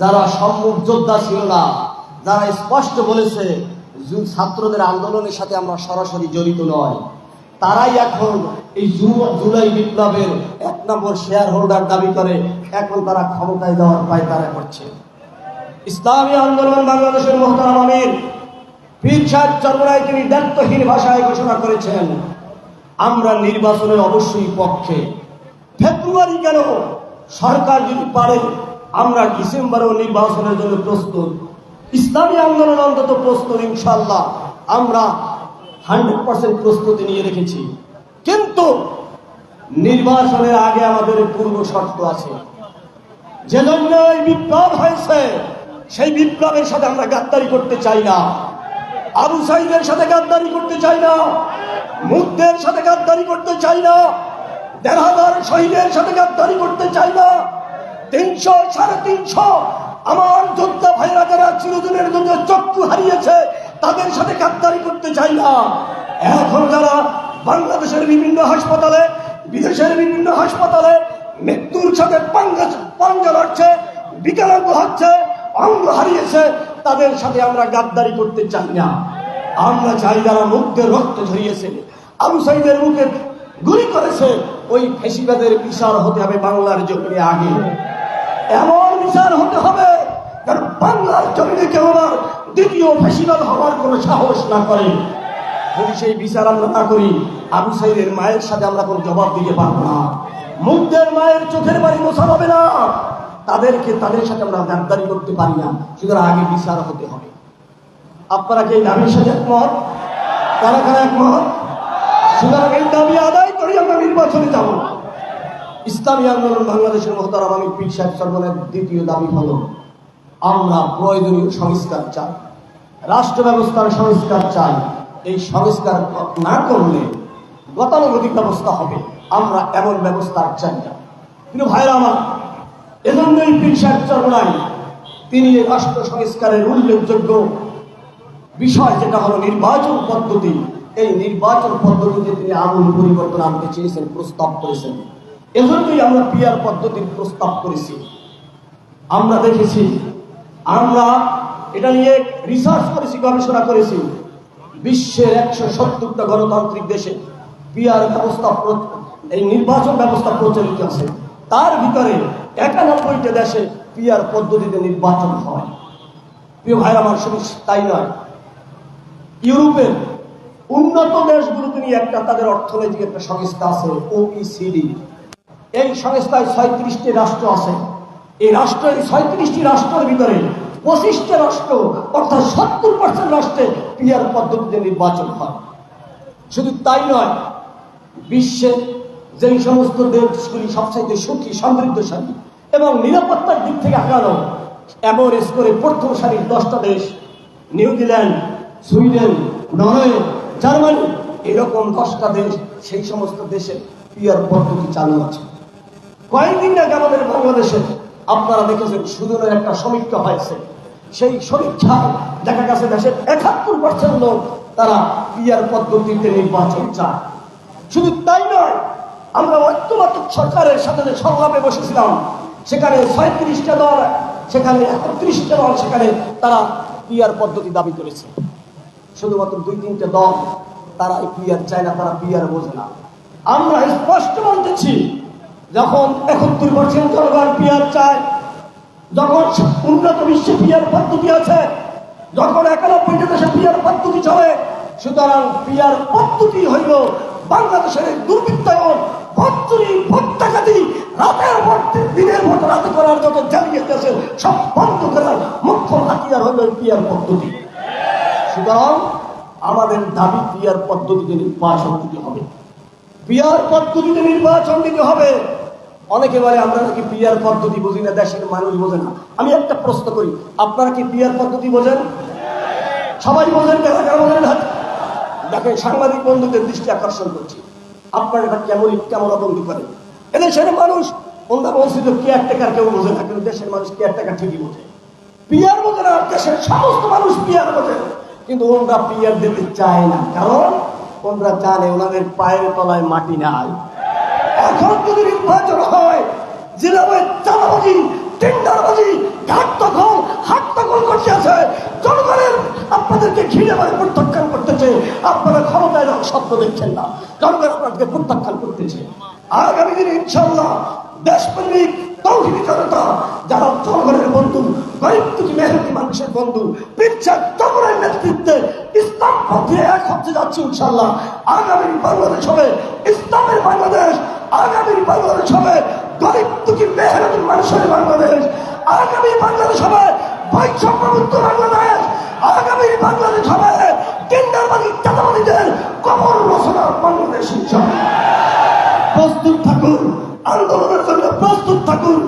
যারা সম্মুখ যোদ্ধা ছিল না, যারা স্পষ্ট বলেছে ছাত্রদের আন্দোলনের সাথে আমরা সরাসরি জড়িত নয়, তারাই এখন এই জুলাই বিপ্লবের এক নম্বর শেয়ার হোল্ডার দাবি করে, এখন তারা ক্ষমতায় দেওয়ার পায় তারা করছে। ইসলামী আন্দোলন বাংলাদেশের মোহতারাম আমির, পীর চর্মরায় তিনি দায়িত্বহীন ভাষায় ঘোষণা করেছেন, আমরা নির্বাচনের অবশ্যই পক্ষে। ফেব্রুয়ারি কেন সরকার যদি পারে আমরা ডিসেম্বরেও নির্বাচনের জন্য প্রস্তুত। ইসলামী আন্দোলন অন্তত প্রস্তুত ইনশাল্লাহ আমরা হান্ড্রেড পার্সেন্ট প্রস্তুতি নিয়ে রেখেছি। কিন্তু নির্বাচনের আগে আমাদের পূর্ব শর্ত আছে। যে জন্য এই বিপ্লব হয়েছে, সেই বিপ্লবের সাথে আমরা গাদ্দারি করতে চাই না। আবু সাইদের সাথে গাদ্দারি করতে চাই না। মুদ্দের সাথে গাদ্দারি করতে চাই না। দেড় হাজার শহীদের সাথে গাদ্দারি করতে চাই না। তিনশো, সাড়ে তিনশো আমার যোদ্ধা ভাইরা যারা চিরদিনের জন্য চক্ষু হারিয়েছে, তাদের সাথে গাদ্দারি করতে চাই না। এখন যারা বাংলাদেশের বিভিন্ন হাসপাতালে, বিদেশের বিভিন্ন হাসপাতালে মৃত্যুর সাথে পাঙ্গা লড়ছে বিকলাঙ্গ হচ্ছে অঙ্গ হারিয়েছে, তাদের সাথে আমরা গাদ্দারি করতে চাই না। আমরা চাই যারা মুখদের রক্ত ঝরিয়েছে, আবু সাইদের মুখে গুলি করেছে, ওই ফেসিবাদের বিচার হতে হবে বাংলার জমিনে আগে। এমন বিচার হতে হবে যেন বাংলার জমিনে কেউ আবার দ্বিতীয় ফেসিবাদ হওয়ার কোনো সাহস না করে। যদি সেই বিচার আমরা না করি, আবু সাইদের মায়ের সাথে আমরা কোনো জবাব দিতে পারব না। মুগ্ধের মায়ের চোখের বাড়ি মোছা হবে না। তাদেরকে, তাদের সাথে আমরা গাদ্দারি করতে পারি না। সুতরাং আগে বিচার হতে হবে। আপনারা কি এই দাবির সাথে একমত? কারা কারা একমত? সুতরাং এই দাবি আদায় করি, আমরা নির্বাচনে যাব। ইসলামী আন্দোলন বাংলাদেশের মহতারাম আমি পীর সাহেব সর্বনের দ্বিতীয় দাবি হল, আমরা প্রয়োজনীয় সংস্কার চাই। রাষ্ট্র ব্যবস্থার সংস্কার চাই। এই সংস্কার না করলে গতানুগতিক ব্যবস্থা হবে। আমরা এমন ব্যবস্থা চাই না। কিন্তু ভাইরা আমার, এজন্যই পীর সাহেব চরমনাই তিনি রাষ্ট্র সংস্কারের উল্লেখযোগ্য বিষয় যেটা হলো নির্বাচন পদ্ধতি। এই নির্বাচন পদ্ধতিতে তিনি আমূল পরিবর্তন আনতে চেয়েছেন, প্রস্তাব করেছেন। এজন্যই আমরা পিয়ার পদ্ধতির প্রস্তাব করেছি। আমরা দেখেছি, আমরা এটা নিয়ে রিসার্চ করেছি, গবেষণা করেছি। বিশ্বের একশো সত্তরটা গণতান্ত্রিক দেশে পিয়ার ব্যবস্থা এই নির্বাচন ব্যবস্থা প্রচলিত আছে। তার ভিতরে একানব্বইটা দেশে পিয়ার পদ্ধতিতে নির্বাচন হয়। প্রিয় ভাইরা, আমার শুধু তাই নয়, ইউরোপের উন্নত দেশগুলোকে নিয়ে একটা তাদের অর্থনৈতিক একটা সংস্থা আছে ওইসিডি এই সংস্থায় ছয়ত্রিশটি রাষ্ট্র আছে। এই রাষ্ট্র এই ছয়ত্রিশটি রাষ্ট্রের ভিতরে পঁচিশটা রাষ্ট্র, অর্থাৎ সত্তর পার্সেন্ট রাষ্ট্রে পিয়ার পদ্ধতিতে নির্বাচন হয়। শুধু তাই নয়, বিশ্বে যেই সমস্ত দেশগুলি সবচাইতে সুখী, সমৃদ্ধশালী এবং নিরাপত্তার দিক থেকে আগানো এমন স্কোরে প্রথম সারির দশটা দেশ নিউজিল্যান্ড সুইডেন, নরওয়ে, জার্মানি, এরকম দশটা দেশ সেই সমস্ত দেশে পিয়ার পদ্ধতি চালু আছে। কয়েকদিন আগে আমাদের বাংলাদেশে আপনারা দেখেছেন সুদূরের একটা সমীক্ষা হয়েছে। সেই সমীক্ষায় দেখা গেছে দেশের একাত্তর পার্সেন্ট লোক তারা পিয়ার পদ্ধতিতে নির্বাচন চায়। শুধু তাই নয়, আমরা ঐক্যমাত্র সরকারের সাথে যে সংলাপে বসেছিলাম, সেখানে ছয়ত্রিশটা দল, সেখানে একত্রিশটা দল, সেখানে তারা পিয়ার পদ্ধতি দাবি করেছে। শুধুমাত্র দুই তিনটে দল তারা এই পিয়ার চায় না, তারা পিয়ার বোঝে না। আমরা স্পষ্ট বলতেছি যখন একাত্তর পার্সেন্ট জনগণ পিয়ার চায় যখন উন্নত বিশ্বে পিয়ার পদ্ধতি আছে যখন একানব্বইটা দেশে পিয়ার পদ্ধতি চলে সুতরাং পিয়ার পদ্ধতি হইল বাংলাদেশের দুর্বৃত্তায়ন ভর্তুরি ভোট্টাকাতি রাতের দিন, দিনের মতো রাতে করার যত জালিয়াতি আছে সব বন্ধ করার মুখ্য হাতিয়ার হইল পিয়ার পদ্ধতি। সুতরাং আমাদের দাবি পিয়ার পদ্ধতিতে নির্বাচন দিতে হবে। পিয়ার পদ্ধতিতে নির্বাচন দিতে হবে। অনেকে বলে, আমরা নাকি পিয়ার পদ্ধতি বুঝি না, দেশের মানুষ বোঝে না। আমি একটা প্রশ্ন করি, আপনারা কি পিয়ার পদ্ধতি বোঝেন? সবাই বোঝেন কারা কারা না? দেখেন, সাংবাদিক বন্ধুদের দৃষ্টি আকর্ষণ করছি। আপনারা কেমন কেমন অবন্ধি করেন? এদেশের মানুষ, ওনারা বলছিল কেয়ারটেকার কেউ বোঝে না, কিন্তু দেশের মানুষ কেয়ারটেকার ঠিকই বোঝে। পিয়ার বোঝে না, দেশের সমস্ত মানুষ পিয়ার বোঝে। কিন্তু ওনরা পিয়ার দিতে চায় না। কারণ, ওনরা জানে ওনাদের পায়ের তলায় মাটি নাই। এখন যদি নির্বাচন হয় যেভাবে চালাবাজি টেন্ডারবাজি ঘাট দখল হাট দখল করতে আছে, জনগণের আপনাদেরকে ঘিরে মানে প্রত্যাখ্যান করতেছে, আপনারা ক্ষমতায় স্বপ্ন দেখছেন না, জনগণ আপনাদেরকে প্রত্যাখ্যান করতেছে। আগামী দিনে ইনশাল্লাহ দেশপ্রেমিক, তৌহিদি জনতা, যারা জনগণের বন্ধু গরিবতুকি মেহনতি মানুষের বন্ধু পিচ্ছার তমরের নেতৃত্বে ইসলাম পথে এক হতে যাচ্ছে ইনশাল্লাহ আগামী বাংলাদেশ হবে ইসলামের বাংলাদেশ। আগামী বাংলাদেশ হবে গরিব দুঃখী মেহনতি মানুষের বাংলাদেশ। আগামী বাংলাদেশ হবে বৈষম্যমুক্ত বাংলাদেশ। আগামী বাংলাদেশ হবে কেন্দ্রবাদী চাঁদাবাদীদের কবর রচনার বাংলাদেশ প্রস্তুত থাকুন, আন্দোলনের জন্য প্রস্তুত থাকুন।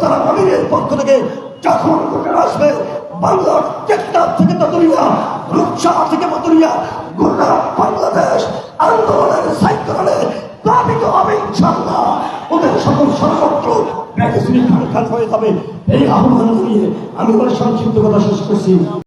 তারা আমিরের পক্ষ থেকে যখন ভোটার আসবে, বাংলার টেকনাফ থেকে ততরিয়া রূপসা থেকে মতরিয়া গোটা যাবে এই আহ্বান আমি সংক্ষিপ্ত কথা শেষ করছি।